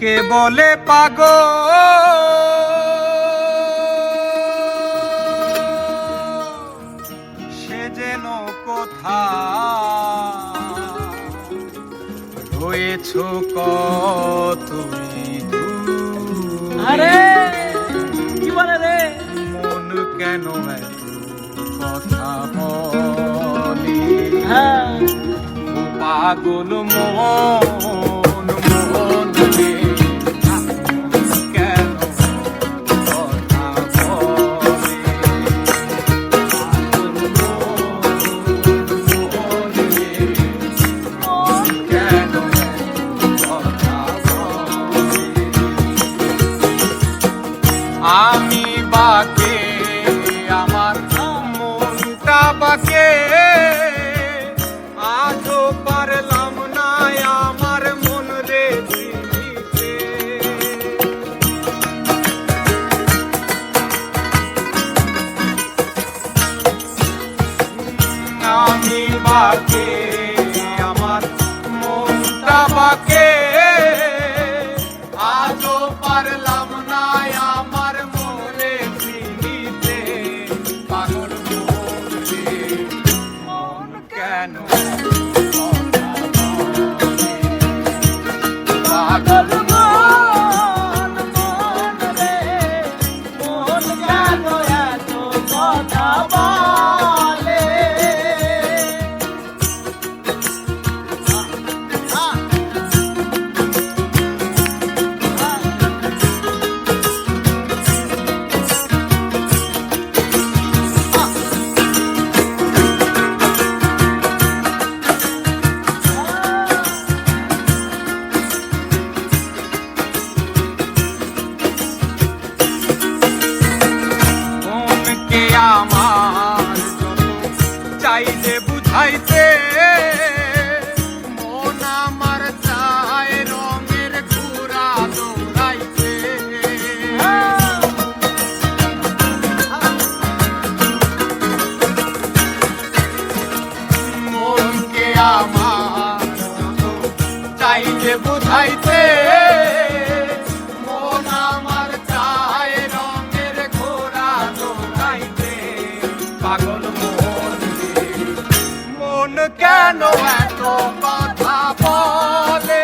কে বলে পাগ সে যেন কোথা রয়েছ ক তুমি? আরে কি বলে রে? মন কেন এত কথা বলে? হ্যাঁ। পাগল মন fiel. কথা বুঝাইতে মন আমার রঙের ঘোড়া মন মন কেন এত কথা বলে?